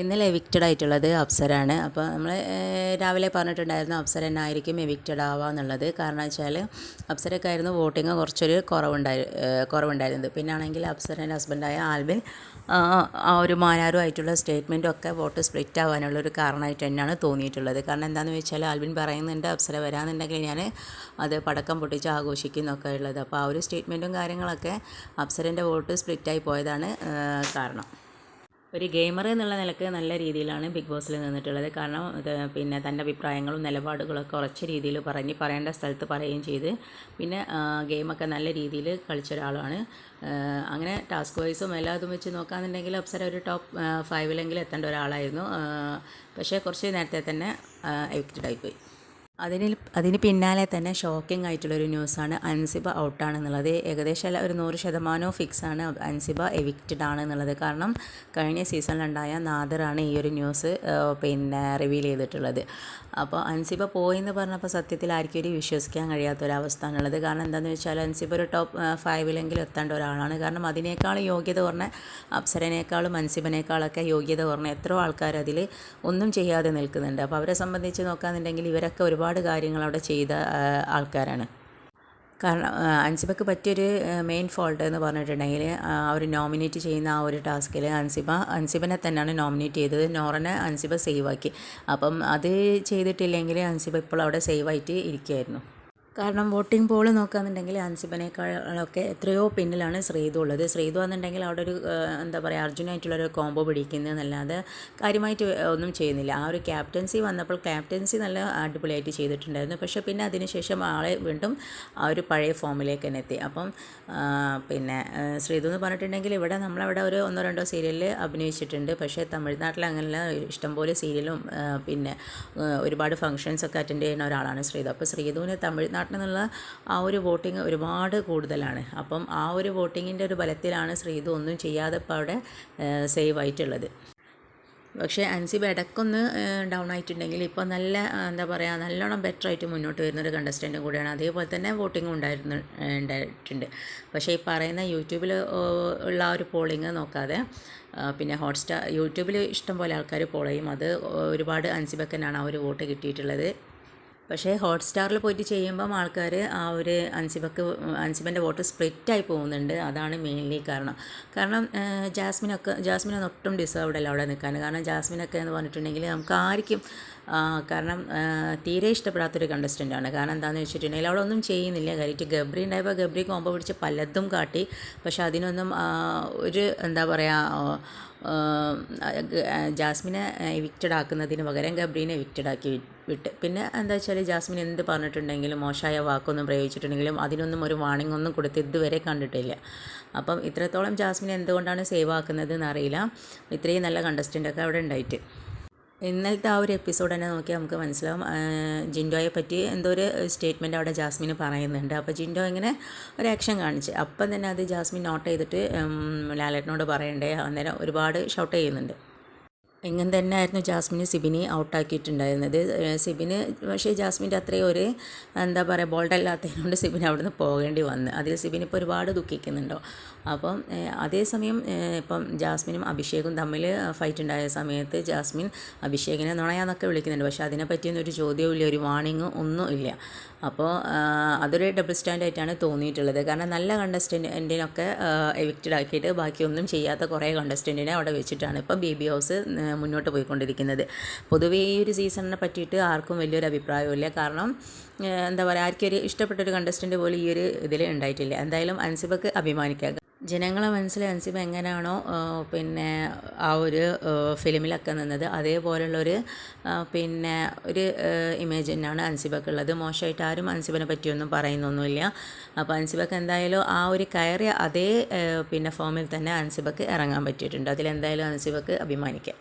ഇന്നലെ എവിക്റ്റഡ് ആയിട്ടുള്ളത് അപ്സരാണ് അപ്പോൾ നമ്മൾ രാവിലെ പറഞ്ഞിട്ടുണ്ടായിരുന്നു അപ്സര തന്നെ ആയിരിക്കും എവിക്റ്റഡ് ആവുക എന്നുള്ളത്. കാരണം വെച്ചാൽ അപ്സരക്കായിരുന്നു വോട്ടിങ് കുറച്ചൊരു കുറവുണ്ടായി കുറവുണ്ടായിരുന്നത്. പിന്നെ ആണെങ്കിൽ അപ്സരന്റെ ഹസ്ബൻഡായ ആൽബിൻ ആ ഒരു മാനാരുമായിട്ടുള്ള സ്റ്റേറ്റ്മെന്റും ഒക്കെ വോട്ട് സ്പ്ലിറ്റ് ആവാനുള്ള ഒരു കാരണമായിട്ട് തന്നെയാണ് തോന്നിയിട്ടുള്ളത്. കാരണം എന്താണെന്ന് വെച്ചാൽ ആൽബിൻ പറയുന്നുണ്ട് അപ്സര വരാമെന്നുണ്ടെങ്കിൽ ഞാൻ അത് പടക്കം പൊട്ടിച്ച് ആഘോഷിക്കുന്നൊക്കെ ഉള്ളത്. അപ്പോൾ ആ ഒരു സ്റ്റേറ്റ്മെന്റും കാര്യങ്ങളൊക്കെ അപ്സരന്റെ വോട്ട് സ്പ്ലിറ്റായി പോയതാണ് കാരണം. ഒരു ഗെയിമർ എന്നുള്ള നിലയ്ക്ക് നല്ല രീതിയിലാണ് ബിഗ് ബോസിൽ നിന്നിട്ടുള്ളത്. കാരണം പിന്നെ തന്റെ അഭിപ്രായങ്ങളും നിലപാടുകളൊക്കെ ഉറച്ച രീതിയിൽ പറഞ്ഞ് പറയേണ്ട സ്ഥലത്ത് പറയുകയും ചെയ്ത് പിന്നെ ഗെയിമൊക്കെ നല്ല രീതിയിൽ കളിച്ച ഒരാളാണ്. അങ്ങനെ ടാസ്ക് വൈസും എല്ലാതും വെച്ച് നോക്കാന്നുണ്ടെങ്കിൽ അപ്സര ഒരു ടോപ്പ് ഫൈവിലെങ്കിലും എത്തേണ്ട ഒരാളായിരുന്നു. പക്ഷേ കുറച്ച് നേരത്തെ തന്നെ എവിക്റ്റഡ് ആയിപ്പോയി. അതിന് അതിന് പിന്നാലെ തന്നെ ഷോക്കിംഗ് ആയിട്ടുള്ളൊരു ന്യൂസാണ് അൻസിബ ഔട്ടാണെന്നുള്ളത്. ഏകദേശം ഒരു നൂറ് ശതമാനവും ഫിക്സാണ് അൻസിബ എവിക്റ്റഡ് ആണെന്നുള്ളത്. കാരണം കഴിഞ്ഞ സീസണിലുണ്ടായ നാദറാണ് ഈ ഒരു ന്യൂസ് പിന്നെ റിവീൽ ചെയ്തിട്ടുള്ളത്. അപ്പോൾ അൻസിബ പോയെന്ന് പറഞ്ഞപ്പോൾ സത്യത്തിൽ ആർക്കും ഒരു വിശ്വസിക്കാൻ കഴിയാത്തൊരവസ്ഥയാണുള്ളത് കാരണം എന്താണെന്ന് വെച്ചാൽ അൻസിബ ഒരു ടോപ്പ് ഫൈവിലെങ്കിലും എത്തേണ്ട ഒരാളാണ്. കാരണം അതിനേക്കാളും യോഗ്യത കുറഞ്ഞ അപ്സരനേക്കാളും അൻസിബനേക്കാളൊക്കെ യോഗ്യത കുറഞ്ഞ എത്രയോ ആൾക്കാർ അതിൽ ഒന്നും ചെയ്യാതെ നിൽക്കുന്നുണ്ട്. അപ്പോൾ അവരെ സംബന്ധിച്ച് നോക്കുകയാണെന്നുണ്ടെങ്കിൽ ഇവരൊക്കെ ഒരുപാട് ഒരുപാട് കാര്യങ്ങൾ അവിടെ ചെയ്ത ആൾക്കാരാണ്. കാരണം അൻസിബക്ക് പറ്റിയൊരു മെയിൻ ഫോൾട്ട് എന്ന് പറഞ്ഞിട്ടുണ്ടെങ്കിൽ അവർ നോമിനേറ്റ് ചെയ്യുന്ന ആ ഒരു ടാസ്കിൽ അൻസിബ അൻസിബനെ തന്നെയാണ് നോമിനേറ്റ് ചെയ്തത്. നോറനെ അൻസിബ സേവ് ആക്കി. അപ്പം അത് ചെയ്തിട്ടില്ലെങ്കിൽ അൻസിബ ഇപ്പോൾ അവിടെ സേവ് ആയിട്ട് ഇരിക്കുകയായിരുന്നു. കാരണം വോട്ടിംഗ് പോൾ നോക്കുകയാണെന്നുണ്ടെങ്കിൽ അൻസിബനേക്കാളൊക്കെ എത്രയോ പിന്നിലാണ് ശ്രീതു ഉള്ളത്. ശ്രീതു എന്നുണ്ടെങ്കിൽ അവിടെ ഒരു എന്താ പറയുക അർജുനായിട്ടുള്ളൊരു കോംബോ പിടിക്കുന്നതെന്നല്ലാതെ കാര്യമായിട്ട് ഒന്നും ചെയ്യുന്നില്ല. ആ ഒരു ക്യാപ്റ്റൻസി വന്നപ്പോൾ ക്യാപ്റ്റൻസി നല്ല അടിപൊളിയായിട്ട് ചെയ്തിട്ടുണ്ടായിരുന്നു. പക്ഷേ പിന്നെ അതിനുശേഷം ആളെ വീണ്ടും ആ ഒരു പഴയ ഫോമിലേക്ക് തന്നെ എത്തി. അപ്പം പിന്നെ ശ്രീതു എന്ന് പറഞ്ഞിട്ടുണ്ടെങ്കിൽ ഇവിടെ നമ്മളവിടെ ഒരു ഒന്നോ രണ്ടോ സീരിയലിൽ അഭിനയിച്ചിട്ടുണ്ട്. പക്ഷേ തമിഴ്നാട്ടിൽ അങ്ങനെയുള്ള ഇഷ്ടംപോലെ സീരിയലും പിന്നെ ഒരുപാട് ഫങ്ഷൻസ് ഒക്കെ അറ്റൻഡ് ചെയ്യുന്ന ഒരാളാണ് ശ്രീതു. അപ്പോൾ ശ്രീതുവിന് തമിഴ്നാട്ടിൽ നിന്നുള്ള ആ ഒരു വോട്ടിങ് ഒരുപാട് കൂടുതലാണ്. അപ്പം ആ ഒരു വോട്ടിങ്ങിന്റെ ഒരു ബലത്തിലാണ് ശ്രീതു ഒന്നും ചെയ്യാതെ ഇപ്പോൾ അവിടെ സേവ് ആയിട്ടുള്ളത്. പക്ഷേ അൻസിബ് ഇടക്കൊന്ന് ഡൗൺ ആയിട്ടുണ്ടെങ്കിൽ ഇപ്പോൾ നല്ല എന്താ പറയുക നല്ലോണം ബെറ്റർ ആയിട്ട് മുന്നോട്ട് വരുന്നൊരു കണ്ടസ്റ്റന്റും കൂടിയാണ്. അതേപോലെ തന്നെ വോട്ടിങ്ങും ഉണ്ടായിരുന്നു ഉണ്ടായിട്ടുണ്ട്. പക്ഷേ ഈ പറയുന്ന യൂട്യൂബിൽ ഉള്ള ഒരു പോളിങ് നോക്കാതെ പിന്നെ ഹോട്ട്സ്റ്റാർ യൂട്യൂബിൽ ഇഷ്ടം പോലെ ആൾക്കാർ പോൾ അത് ഒരുപാട് അൻസിബക്കനാണ് ആ ഒരു വോട്ട് കിട്ടിയിട്ടുള്ളത്. പക്ഷേ ഹോട്ട്സ്റ്റാറിൽ പോയിട്ട് ചെയ്യുമ്പം ആൾക്കാർ ആ ഒരു അൻസിബക്ക് അൻസിബന്റെ വോട്ട് സ്പ്ലിറ്റായി പോകുന്നുണ്ട്. അതാണ് മെയിൻലി കാരണം. കാരണം ജാസ്മിനൊക്കെ ജാസ്മിനൊന്നും ഒട്ടും ഡിസേർവ്ഡ് അല്ല അവിടെ നിൽക്കാൻ. കാരണം ജാസ്മിനൊക്കെ എന്ന് പറഞ്ഞിട്ടുണ്ടെങ്കിൽ നമുക്ക് ആർക്കും കാരണം തീരെ ഇഷ്ടപ്പെടാത്തൊരു കണ്ടസ്റ്റന്റാണ് കാരണം എന്താണെന്ന് വെച്ചിട്ടുണ്ടെങ്കിൽ അവിടെ ഒന്നും ചെയ്യുന്നില്ല. കാര്യമായിട്ട് ഗബ്രി ഉണ്ടായപ്പോൾ ഗബ്രി കോമ്പോ പിടിച്ച് പലതും കാട്ടി. പക്ഷെ അതിനൊന്നും ഒരു എന്താ പറയുക ജാസ്മിനെ എവിക്റ്റഡ് ആക്കുന്നതിന് പകരം ഗബ്രീനെ എവിക്റ്റഡ് ആക്കി വിട്ട്. പിന്നെ എന്താ വെച്ചാൽ ജാസ്മിൻ എന്ത് പറഞ്ഞിട്ടുണ്ടെങ്കിലും മോശമായ വാക്കൊന്നും പ്രയോഗിച്ചിട്ടുണ്ടെങ്കിലും അതിനൊന്നും ഒരു വാണിംഗ് ഒന്നും കൊടുത്ത് ഇതുവരെ കണ്ടിട്ടില്ല. അപ്പം ഇത്രത്തോളം ജാസ്മിൻ എന്തുകൊണ്ടാണ് സേവ് ആക്കുന്നത് എന്നറിയില്ല ഇത്രയും നല്ല കണ്ടസ്റ്റന്റൊക്കെ അവിടെ ഉണ്ടായിട്ട്. ഇന്നലത്തെ ആ ഒരു എപ്പിസോഡ് തന്നെ നോക്കിയാൽ നമുക്ക് മനസ്സിലാവും. ജിൻഡോയെ പറ്റി എന്തോ ഒരു സ്റ്റേറ്റ്മെന്റ് അവിടെ ജാസ്മിന് പറയുന്നുണ്ട്. അപ്പോൾ ജിൻഡോ ഇങ്ങനെ ഒരു ആക്ഷൻ കാണിച്ച്. അപ്പം തന്നെ അത് ജാസ്മിൻ നോട്ട് ചെയ്തിട്ട് ലാലേട്ടനോട് പറയണ്ടേ? അന്നേരം ഒരുപാട് ഷൗട്ട് ചെയ്യുന്നുണ്ട്. ഇങ്ങനെ തന്നെ ആയിരുന്നു ജാസ്മിന് സിബിനെ ഔട്ടാക്കിയിട്ടുണ്ടായിരുന്നത്. സിബിന് പക്ഷേ ജാസ്മിന്റെ അത്രയും ഒരു എന്താ പറയുക ബോൾഡല്ലാത്തതുകൊണ്ട് സിബിന് അവിടെ നിന്ന് പോകേണ്ടി വന്നു. അതിൽ സിബിൻ ഇപ്പോൾ ഒരുപാട് ദുഃഖിക്കുന്നുണ്ടോ? അപ്പം അതേസമയം ഇപ്പം ജാസ്മിനും അഭിഷേകും തമ്മിൽ ഫൈറ്റ് ഉണ്ടായ സമയത്ത് ജാസ്മിൻ അഭിഷേകിനെ നുണയാന്നൊക്കെ വിളിക്കുന്നുണ്ട്. പക്ഷേ അതിനെ പറ്റിയൊന്നും ഒരു ചോദ്യവും ഇല്ല ഒരു വാണിങ്ങും ഒന്നും ഇല്ല. അപ്പോൾ അതൊരു ഡബിൾ സ്റ്റാൻഡ് ആയിട്ടാണ് തോന്നിയിട്ടുള്ളത്. കാരണം നല്ല കണ്ടസ്റ്റന്റിനൊക്കെ എവിക്റ്റഡ് ആക്കിയിട്ട് ബാക്കിയൊന്നും ചെയ്യാത്ത കുറേ കണ്ടസ്റ്റന്റിനെ അവിടെ വെച്ചിട്ടാണ്. ഇപ്പോൾ ബി ബി ഹൗസ് മുന്നോട്ട് പോയിക്കൊണ്ടിരിക്കുന്നത്. പൊതുവേ ഈ ഒരു സീസണിനെ പറ്റിയിട്ട് ആർക്കും വലിയൊരു അഭിപ്രായമില്ല കാരണം എന്താ പറയുക ആർക്കും ഒരു ഇഷ്ടപ്പെട്ടൊരു കണ്ടസ്റ്റന്റ് പോലും ഈ ഒരു ഇതിൽ ഉണ്ടായിട്ടില്ല. എന്തായാലും അൻസിബക്ക് അഭിമാനിക്കുക ജനങ്ങളെ മനസ്സിൽ അൻസിബ എങ്ങനെയാണോ പിന്നെ ആ ഒരു ഫിലിമിലൊക്കെ നിന്നത്. അതേപോലുള്ളൊരു പിന്നെ ഒരു ഇമേജ് തന്നെയാണ് അൻസിബക്കുള്ളത്. മോശമായിട്ട് ആരും അൻസിബിനെ പറ്റിയൊന്നും പറയുന്നൊന്നുമില്ല. അപ്പോൾ അൻസിബക്ക് എന്തായാലും ആ ഒരു കയറിയ അതേ പിന്നെ ഫോമിൽ തന്നെ അൻസിബക്ക് ഇറങ്ങാൻ പറ്റിയിട്ടുണ്ട്. അതിലെന്തായാലും അൻസിബക്ക് അഭിമാനിക്കാം.